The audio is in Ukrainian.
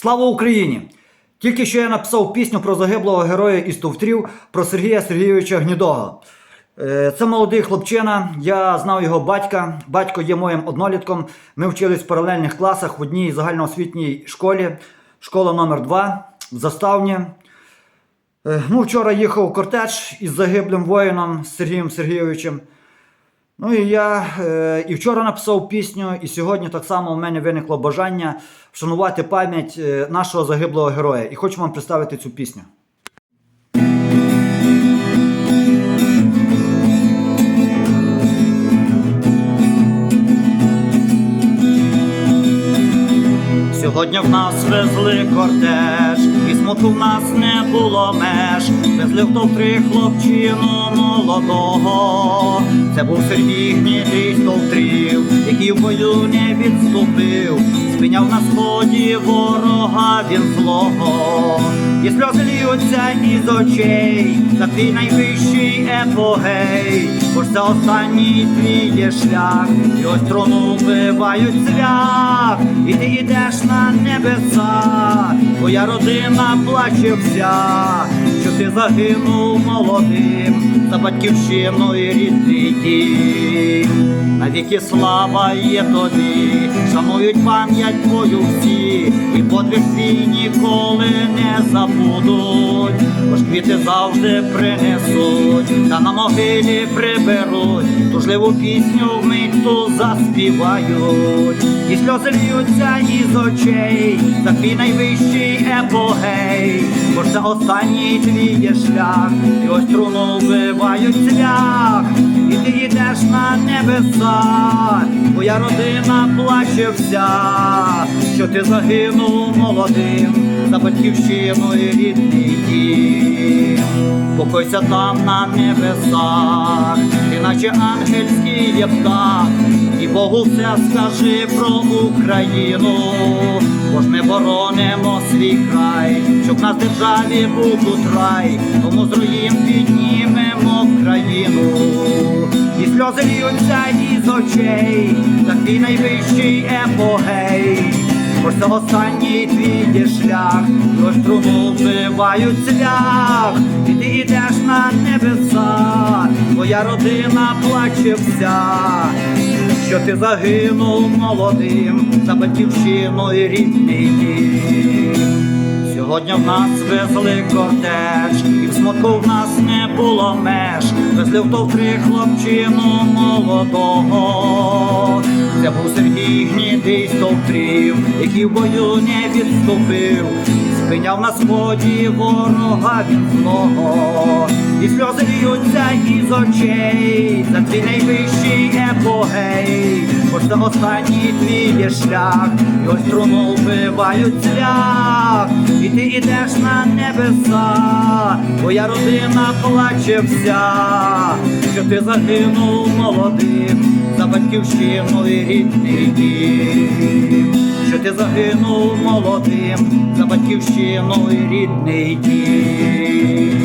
Слава Україні! Тільки що я написав пісню про загиблого героя із Товтрів про Сергія Сергійовича Гнідого. Е, Це молодий хлопчина, я знав його батька. Батько є моїм однолітком. Ми вчились в паралельних класах в одній загальноосвітній школі, школа номер 2 в Заставні. Е, Ну, вчора їхав кортеж із загиблим воїном Сергієм Сергійовичем. Ну і я е, і вчора написав пісню, і сьогодні так само у мене виникло бажання вшанувати пам'ять е, нашого загиблого героя. І хочу вам представити цю пісню. Сьогодні в нас везли кортеж, смутку в нас не було меж. Везли в товтри хлопчину молодого. Це був Сергій Гнідий з товтрів, який в бою не відступив. Спиняв на сході ворога він злого. І сльози льються із очей, за твій найвищий епогей, бо ж це останній твій є шлях, і ось трону вбивають цвях, і ти йдеш на небеса, твоя родина плаче вся, що ти загинув молодим, за батьківщину і рідний дім. Навіки слава є тобі, шанують пам'ять твою всі, і подвиг твій ніколи не забудуть, бо ж квіти завжди принесуть, та на могилі приберуть, тужливу пісню вмить ту заспівають, і сльози льються із очей, за твій найвищий епогей, бо ж це останній твій шлях, і ось труну вбивають цвях, і ти йдеш на небеса, твоя родина плаче вся, що ти загинув молодим за батьківщину рідний дім. Покойся там на небесах, ти наче ангельський є птах, і Богу все скажи про Україну, бо ж ми боронимо свій край, щоб в нас державі був тут рай, тому з руїн піднімемо країну, і сльози льються із очей, так твій найвищий епогей. Бо це останній твій є шлях, тож труну вбивають цвях, і ти йдеш на небеса, твоя родина плаче вся, що ти загинув молодим за батьківщину і рідний дім. Сьогодні в нас везли кортеж, і в смутку в нас не було меж. Везли в товтри хлопчину молодого. Це був Сергій Гнідий з товтрів, який в бою не відступив. Спиняв на сході ворога він злого. І сльози льються із очей, за твій найвищий епогей. Бо ж останній твій є шлях, і ось труну вбивають цвях, і ти йдеш на небеса, твоя родина плаче вся, що ти загинув молодим. За батьківщину і рідний дім, що ти загинув молодим. За батьківщину і рідний дім.